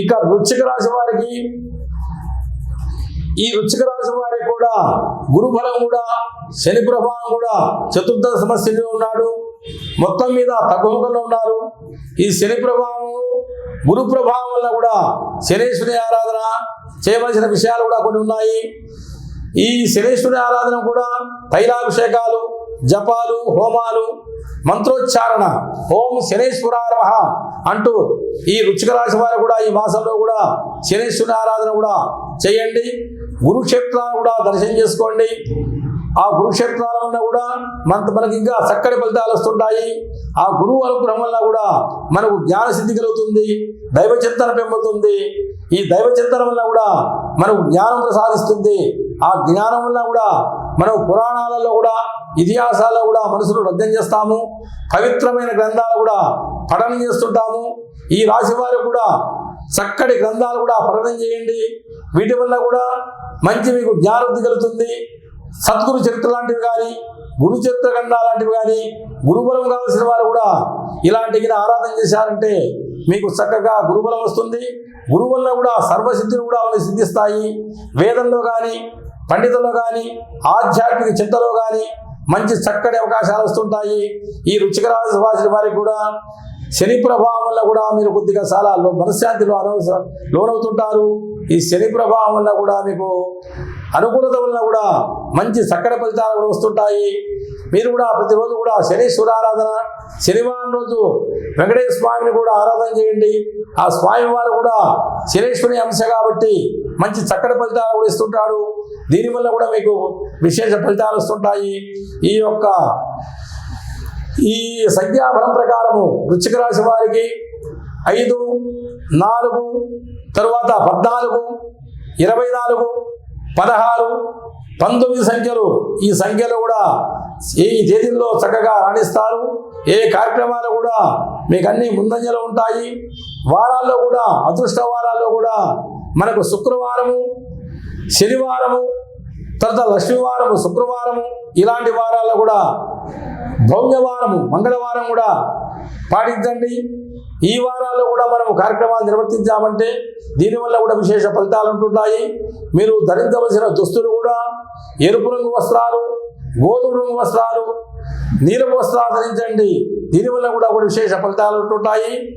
ఇక వృచ్చిక రాశి వారికి ఈ వృచ్చిక రాశి వారికి కూడా గురుఫలం కూడా శని ప్రభావం కూడా చతుర్థ సమస్యలో ఉన్నాడు. మొత్తం మీద తగ్గుముఖంలో ఉన్నారు. ఈ శని ప్రభావం గురు ప్రభావం వల్ల కూడా శనేశ్వరి ఆరాధన చేయవలసిన విషయాలు కూడా కొన్ని ఉన్నాయి. ఈ శనేశ్వరి ఆరాధన కూడా తైలాభిషేకాలు జపాలు హోమాలు మంత్రోచ్చారణ. ఓం శనేశ్వరాయ అంటూ ఈ రుచికరాశి రాశి వారు కూడా ఈ మాసంలో కూడా శనేశ్వరుని ఆరాధన కూడా చేయండి. గురుక్షేత్రాలను కూడా దర్శనం చేసుకోండి. ఆ గురుక్షేత్రాల వల్ల కూడా మన మనకి ఇంకా చక్కటి ఫలితాలు వస్తుంటాయి. ఆ గురువు అనుగ్రహం వల్ల కూడా మనకు జ్ఞానసిద్ధి కలుగుతుంది. దైవ చింతన పెంపుతుంది ఈ దైవ చింతన వల్ల కూడా మనకు జ్ఞానం ప్రసాదిస్తుంది. ఆ జ్ఞానం వల్ల కూడా మనం పురాణాలలో కూడా ఇతిహాసాల్లో కూడా మనసును రద్దం చేస్తాము. పవిత్రమైన గ్రంథాలు కూడా పఠనం చేస్తుంటాము. ఈ రాశి వారు కూడా చక్కటి గ్రంథాలు కూడా పఠనం చేయండి. వీటి వల్ల కూడా మంచి మీకు జ్ఞానవృద్ధి కలుగుతుంది. సద్గురు చరిత్ర లాంటివి కానీ గురు చరిత్ర గ్రంథాలు లాంటివి కానీ గురుబలం కావాల్సిన వారు కూడా ఇలాంటి ఆరాధన చేశారంటే మీకు చక్కగా గురుబలం వస్తుంది. గురువుల్లో కూడా సర్వసిద్ధులు కూడా మనకి సిద్ధిస్తాయి. వేదంలో కానీ పండితుల్లో కానీ ఆధ్యాత్మిక చింతలో కానీ మంచి చక్కటి అవకాశాలు వస్తుంటాయి. ఈ రుచికర వాసిన వారికి కూడా శని ప్రభావం వల్ల కూడా మీరు కొద్దిగా చాలా మనశ్శాంతిలో అనవసరం లోనవుతుంటారు. ఈ శని ప్రభావం వల్ల కూడా మీకు అనుకూలత వల్ల కూడా మంచి చక్కటి ఫలితాలు కూడా వస్తుంటాయి. మీరు కూడా ప్రతిరోజు కూడా శనీశ్వర ఆరాధన శనివారం రోజు వెంకటేశ్వర స్వామిని కూడా ఆరాధన చేయండి. ఆ స్వామి వారు కూడా శనీశ్వరి అంశ కాబట్టి మంచి చక్కటి ఫలితాలు కూడా ఇస్తుంటాడు దీనివల్ల కూడా మీకు విశేష ఫలితాలు వస్తుంటాయి. ఈ యొక్క ఈ సంఖ్యాఫలం ప్రకారము వృచ్చిక రాశి వారికి ఐదు నాలుగు తరువాత పద్నాలుగు ఇరవై నాలుగు పదహారు పంతొమ్మిది సంఖ్యలు. ఈ సంఖ్యలు కూడా ఈ తేదీల్లో చక్కగా రాణిస్తారు. ఏ కార్యక్రమాలు కూడా మీకు అన్ని ముందంజలు ఉంటాయి. వారాల్లో కూడా అదృష్ట వారాల్లో కూడా మనకు శుక్రవారము శనివారము తర్వాత లక్ష్మీవారము శుక్రవారము ఇలాంటి వారాల్లో కూడా భౌమ్యవారము మంగళవారం కూడా పాటించండి ఈ వారాల్లో కూడా మనం కార్యక్రమాలు నిర్వర్తించామంటే దీనివల్ల కూడా విశేష ఫలితాలు ఉంటుంటాయి. మీరు ధరించవలసిన దుస్తులు కూడా ఎరుపు రంగు వస్త్రాలు గోధుమ రంగు వస్త్రాలు నీలపు వస్త్రాలు ధరించండి. దీనివల్ల కూడా కూడా విశేష ఫలితాలు ఉంటుంటాయి.